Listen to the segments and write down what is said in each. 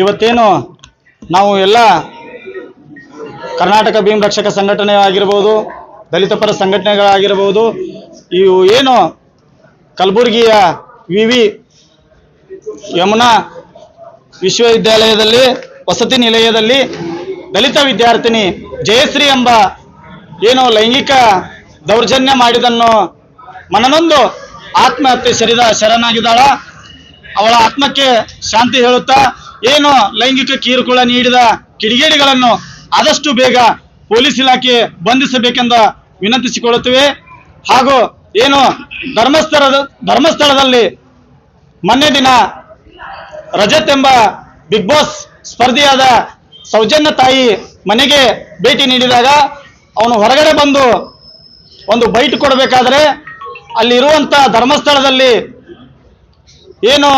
ಇವತ್ತೇನು ನಾವು ಎಲ್ಲ ಕರ್ನಾಟಕ ಭೀಮ್ ರಕ್ಷಕ ಸಂಘಟನೆ ಆಗಿರ್ಬೋದು, ದಲಿತ ಪರ ಸಂಘಟನೆಗಳಾಗಿರ್ಬೋದು, ಇವು ಏನು ಕಲಬುರಗಿಯ ವಿ ವಿ ಯಮುನಾ ವಿಶ್ವವಿದ್ಯಾಲಯದಲ್ಲಿ, ವಸತಿ ನಿಲಯದಲ್ಲಿ ದಲಿತ ವಿದ್ಯಾರ್ಥಿನಿ ಜಯಶ್ರೀ ಎಂಬ ಏನು ಲೈಂಗಿಕ ದೌರ್ಜನ್ಯ ಮಾಡಿದನ್ನು ಮನನೊಂದು ಆತ್ಮಹತ್ಯೆ ಸರಿದ ಶರಣಾಗಿದ್ದಾಳ. ಅವಳ ಆತ್ಮಕ್ಕೆ ಶಾಂತಿ ಹೇಳುತ್ತಾ, ಏನು ಲೈಂಗಿಕ ಕಿರುಕುಳ ನೀಡಿದ ಕಿಡಿಗೇಡಿಗಳನ್ನು ಆದಷ್ಟು ಬೇಗ ಪೊಲೀಸ್ ಇಲಾಖೆ ಬಂಧಿಸಬೇಕೆಂದ ವಿನಂತಿಸಿಕೊಳ್ಳುತ್ತೇವೆ. ಹಾಗೂ ಏನು ಧರ್ಮಸ್ಥಳದ, ಧರ್ಮಸ್ಥಳದಲ್ಲಿ ಮೊನ್ನೆ ದಿನ ರಜತ್ ಎಂಬ ಬಿಗ್ ಬಾಸ್ ಸ್ಪರ್ಧಿಯಾದ ಸೌಜನ್ಯ ತಾಯಿ ಮನೆಗೆ ಭೇಟಿ ನೀಡಿದಾಗ ಅವನು ಹೊರಗಡೆ ಬಂದು ಒಂದು ಬೈಟ್ ಕೊಡಬೇಕಾದ್ರೆ ಅಲ್ಲಿರುವಂಥ ಧರ್ಮಸ್ಥಳದಲ್ಲಿ ಏನು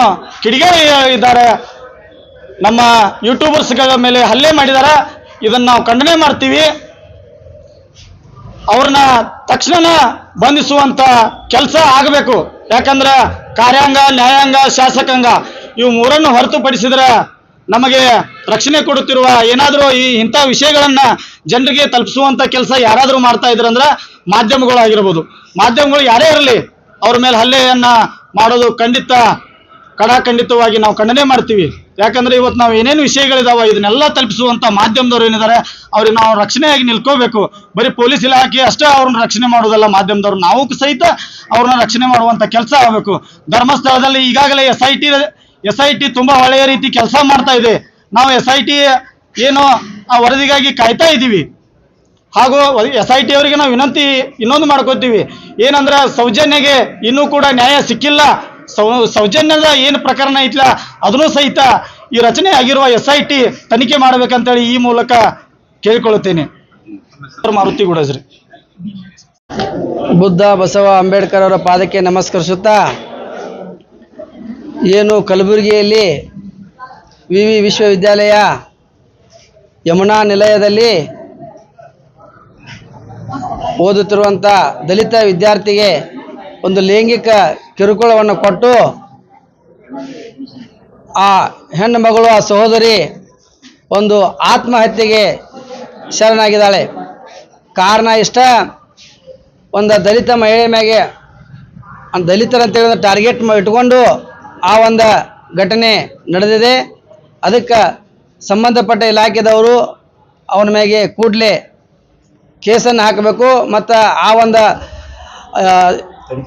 ಕಿಡಿಗೆ ಇದ್ದಾರೆ. ನಮ್ಮ ಯೂಟ್ಯೂಬರ್ಸ್ಗಳ ಮೇಲೆ ಹಲ್ಲೆ ಮಾಡಿದ್ದಾರೆ ಇದನ್ನು ನಾವು ಖಂಡನೆ ಮಾಡ್ತೀವಿ. ಅವ್ರನ್ನ ತಕ್ಷಣ ಬಂಧಿಸುವಂತ ಕೆಲಸ ಆಗಬೇಕು. ಯಾಕಂದ್ರೆ ಕಾರ್ಯಾಂಗ, ನ್ಯಾಯಾಂಗ, ಶಾಸಕಾಂಗ, ಇವು ಮೂರನ್ನು ಹೊರತುಪಡಿಸಿದ್ರೆ ನಮಗೆ ರಕ್ಷಣೆ ಕೊಡುತ್ತಿರುವ ಏನಾದರೂ ಈ ಇಂಥ ವಿಷಯಗಳನ್ನ ಜನರಿಗೆ ತಲುಪಿಸುವಂತ ಕೆಲಸ ಯಾರಾದರೂ ಮಾಡ್ತಾ ಇದ್ರಂದ್ರೆ ಮಾಧ್ಯಮಗಳಾಗಿರ್ಬೋದು. ಮಾಧ್ಯಮಗಳು ಯಾರೇ ಇರಲಿ, ಅವ್ರ ಮೇಲೆ ಹಲ್ಲೆಯನ್ನ ಮಾಡೋದು ಖಂಡಿತ ಕಡಾಖಂಡಿತವಾಗಿ ನಾವು ಖಂಡನೆ ಮಾಡ್ತೀವಿ. ಯಾಕಂದ್ರೆ ಇವತ್ತು ನಾವು ಏನೇನು ವಿಷಯಗಳಿದಾವ ಇದನ್ನೆಲ್ಲ ತಲುಪಿಸುವಂತ ಮಾಧ್ಯಮದವ್ರು ಏನಿದ್ದಾರೆ ಅವ್ರಿಗೆ ನಾವು ರಕ್ಷಣೆಯಾಗಿ ನಿಲ್ಕೋಬೇಕು. ಬರೀ ಪೊಲೀಸ್ ಇಲಾಖೆ ಅಷ್ಟೇ ಅವ್ರನ್ನ ರಕ್ಷಣೆ ಮಾಡೋದಲ್ಲ ಮಾಧ್ಯಮದವ್ರು. ನಾವು ಸಹಿತ ಅವ್ರನ್ನ ರಕ್ಷಣೆ ಮಾಡುವಂತ ಕೆಲಸ ಆಗಬೇಕು. ಧರ್ಮಸ್ಥಳದಲ್ಲಿ ಈಗಾಗಲೇ S I T S I T ತುಂಬಾ ಒಳ್ಳೆಯ ರೀತಿ ಕೆಲಸ ಮಾಡ್ತಾ ಇದೆ. ನಾವು ಎಸ್ ಐ ಟಿ ಏನು ಆ ವರದಿಗಾಗಿ ಕಾಯ್ತಾ ಇದ್ದೀವಿ. ಹಾಗೂ ಎಸ್ ಐ ಟಿ ಅವರಿಗೆ ನಾವು ವಿನಂತಿ ಇನ್ನೊಂದು ಮಾಡ್ಕೋತೀವಿ. ಏನಂದ್ರೆ ಸೌಜನ್ಯಗೆ ಇನ್ನೂ ಕೂಡ ನ್ಯಾಯ ಸಿಕ್ಕಿಲ್ಲ. ಸೌ, ಸೌಜನ್ಯದ ಏನು ಪ್ರಕರಣ ಐತ್ಲ ಅದನ್ನು ಸಹಿತ ಈ ರಚನೆ ಆಗಿರುವ ಎಸ್ ಐ ಟಿ ತನಿಖೆ ಮಾಡಬೇಕಂತೇಳಿ ಈ ಮೂಲಕ ಕೇಳಿಕೊಳ್ಳುತ್ತೇನೆ. ಮಾರುತಿ ಗುಡಜ್ರಿ. ಬುದ್ಧ ಬಸವ ಅಂಬೇಡ್ಕರ್ ಅವರ ಪಾದಕ್ಕೆ ನಮಸ್ಕರಿಸುತ್ತಾ, ಏನು ಕಲಬುರಗಿಯಲ್ಲಿ ವಿ ವಿ ವಿಶ್ವವಿದ್ಯಾಲಯ ಯಮುನಾ ನಿಲಯದಲ್ಲಿ ಓದುತ್ತಿರುವಂಥ ದಲಿತ ವಿದ್ಯಾರ್ಥಿಗೆ ಒಂದು ಲೈಂಗಿಕ ಕಿರುಕುಳವನ್ನು ಕೊಟ್ಟು ಆ ಹೆಣ್ಣು ಮಗಳು, ಆ ಸಹೋದರಿ ಒಂದು ಆತ್ಮಹತ್ಯೆಗೆ ಶರಣಾಗಿದ್ದಾಳೆ. ಕಾರಣ ಇಷ್ಟ, ಒಂದು ದಲಿತ ಮಹಿಳೆ ಮ್ಯಾಗೆ ದಲಿತರಂತೇಳಿ ಟಾರ್ಗೆಟ್ ಇಟ್ಕೊಂಡು ಆ ಒಂದು ಘಟನೆ ನಡೆದಿದೆ. ಅದಕ್ಕೆ ಸಂಬಂಧಪಟ್ಟ ಇಲಾಖೆದವರು ಅವನ ಮ್ಯಾಗೆ ಕೂಡಲೇ ಕೇಸನ್ನು ಹಾಕಬೇಕು. ಮತ್ತು ಆ ಒಂದು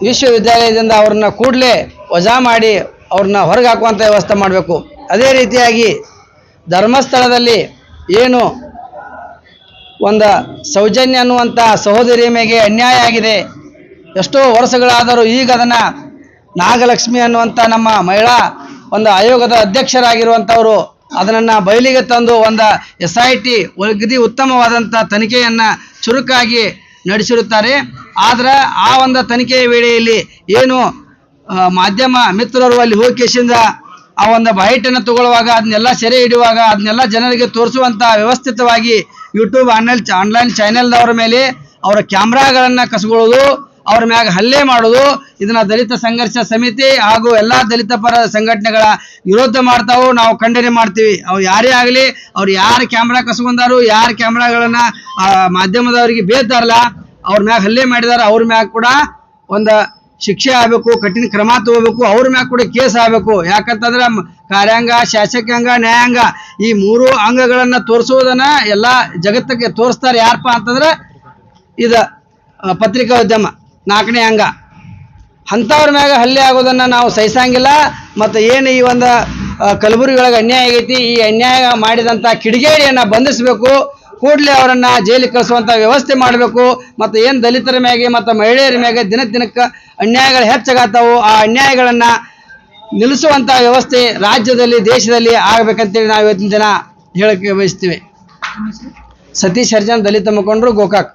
ವಿಶ್ವವಿದ್ಯಾಲಯದಿಂದ ಅವ್ರನ್ನ ಕೂಡಲೇ ವಜಾ ಮಾಡಿ ಅವ್ರನ್ನ ಹೊರಗೆ ಹಾಕುವಂಥ ವ್ಯವಸ್ಥೆ ಮಾಡಬೇಕು. ಅದೇ ರೀತಿಯಾಗಿ ಧರ್ಮಸ್ಥಳದಲ್ಲಿ ಏನು ಒಂದು ಸೌಜನ್ಯ ಅನ್ನುವಂಥ ಸಹೋದರಿ ಮೇಲೆ ಅನ್ಯಾಯ ಆಗಿದೆ. ಎಷ್ಟೋ ವರ್ಷಗಳಾದರೂ ಈಗ ಅದನ್ನು ನಾಗಲಕ್ಷ್ಮಿ ಅನ್ನುವಂಥ ನಮ್ಮ ಮಹಿಳಾ ಒಂದು ಆಯೋಗದ ಅಧ್ಯಕ್ಷರಾಗಿರುವಂಥವರು ಅದನ್ನು ಬಯಲಿಗೆ ತಂದು ಒಂದು ಎಸ್ ಐ ಟಿ ಉತ್ತಮವಾದಂಥ ತನಿಖೆಯನ್ನು ಚುರುಕಾಗಿ ನಡೆಸಿರುತ್ತಾರೆ. ಆದರೆ ಆ ಒಂದು ತನಿಖೆಯ ವೇಳೆಯಲ್ಲಿ ಏನು ಮಾಧ್ಯಮ ಮಿತ್ರರು ಅಲ್ಲಿ ಹೋಗಿ ಕೇಸಿಂದ ಆ ಒಂದು ಬೈಟನ್ನು ತಗೊಳ್ಳುವಾಗ ಅದನ್ನೆಲ್ಲ ಸೆರೆ ಹಿಡಿಯುವಾಗ ಅದನ್ನೆಲ್ಲ ಜನರಿಗೆ ತೋರಿಸುವಂಥ ವ್ಯವಸ್ಥಿತವಾಗಿ ಯೂಟ್ಯೂಬ್ ಆನ್ಲೈನ್ ಆನ್ಲೈನ್ ಚಾನೆಲ್ದವರ ಮೇಲೆ ಅವರ ಕ್ಯಾಮ್ರಾಗಳನ್ನು ಕಸ್ಕೊಳ್ಳೋದು, ಅವ್ರ ಮ್ಯಾಗ ಹಲ್ಲೆ ಮಾಡೋದು, ಇದನ್ನ ದಲಿತ ಸಂಘರ್ಷ ಸಮಿತಿ ಹಾಗೂ ಎಲ್ಲ ದಲಿತ ಪರ ಸಂಘಟನೆಗಳ ವಿರೋಧ ಮಾಡ್ತಾವು ನಾವು ಖಂಡನೆ ಮಾಡ್ತೀವಿ. ಅವ್ರು ಯಾರೇ ಆಗಲಿ, ಅವ್ರು ಯಾರು ಕ್ಯಾಮ್ರಾ ಕಸ್ಕೊಂಡಾರು, ಯಾರು ಕ್ಯಾಮ್ರಾಗಳನ್ನ ಮಾಧ್ಯಮದವರಿಗೆ ಬೇತಾರಲ್ಲ ಅವ್ರ ಮ್ಯಾಗ ಹಲ್ಲೆ ಮಾಡಿದಾರೆ, ಅವ್ರ ಮ್ಯಾಗ ಕೂಡ ಒಂದು ಶಿಕ್ಷೆ ಆಗಬೇಕು, ಕಠಿಣ ಕ್ರಮ ತಗೋಬೇಕು, ಅವ್ರ ಮ್ಯಾಗ ಕೂಡ ಕೇಸ್ ಆಗಬೇಕು. ಯಾಕಂತಂದ್ರೆ ಕಾರ್ಯಾಂಗ, ಶಾಸಕಾಂಗ, ನ್ಯಾಯಾಂಗ ಈ ಮೂರು ಅಂಗಗಳನ್ನ ತೋರಿಸುವುದನ್ನ ಎಲ್ಲ ಜಗತ್ತಿಗೆ ತೋರಿಸ್ತಾರೆ ಯಾರಪ್ಪ ಅಂತಂದ್ರೆ ಇದು ಪತ್ರಿಕಾ ಪತ್ರಿಕೋದ್ಯಮ ನಾಲ್ಕನೇ ಅಂಗ. ಅಂಥವ್ರ ಮ್ಯಾಗ ಹಲ್ಲೆ ಆಗೋದನ್ನ ನಾವು ಸಹಿಸಂಗಿಲ್ಲ. ಮತ್ತು ಏನು ಈ ಒಂದು ಕಲಬುರಗಿ ಒಳಗೆ ಅನ್ಯಾಯ ಆಗೈತಿ, ಈ ಅನ್ಯಾಯ ಮಾಡಿದಂಥ ಕಿಡಿಗೇಡಿಯನ್ನು ಬಂಧಿಸಬೇಕು. ಕೂಡಲೇ ಅವರನ್ನ ಜೈಲಿಗೆ ಕಳಿಸುವಂತ ವ್ಯವಸ್ಥೆ ಮಾಡಬೇಕು. ಮತ್ತು ಏನು ದಲಿತರ ಮ್ಯಾಗೆ, ಮತ್ತು ಮಹಿಳೆಯರ ಮ್ಯಾಗೆ ದಿನ ದಿನಕ್ಕೆ ಅನ್ಯಾಯಗಳು ಹೆಚ್ಚಾಗತ್ತಾವು. ಆ ಅನ್ಯಾಯಗಳನ್ನು ನಿಲ್ಲಿಸುವಂಥ ವ್ಯವಸ್ಥೆ ರಾಜ್ಯದಲ್ಲಿ, ದೇಶದಲ್ಲಿ ಆಗಬೇಕಂತೇಳಿ ನಾವು ಇವತ್ತಿನ ದಿನ ಹೇಳಕ್ಕೆ ಬಯಸ್ತೀವಿ. ಸತೀಶ್ ಅರ್ಜನ್ ದಲಿತ ಮುಖಂಡರು, ಗೋಕಾಕ್.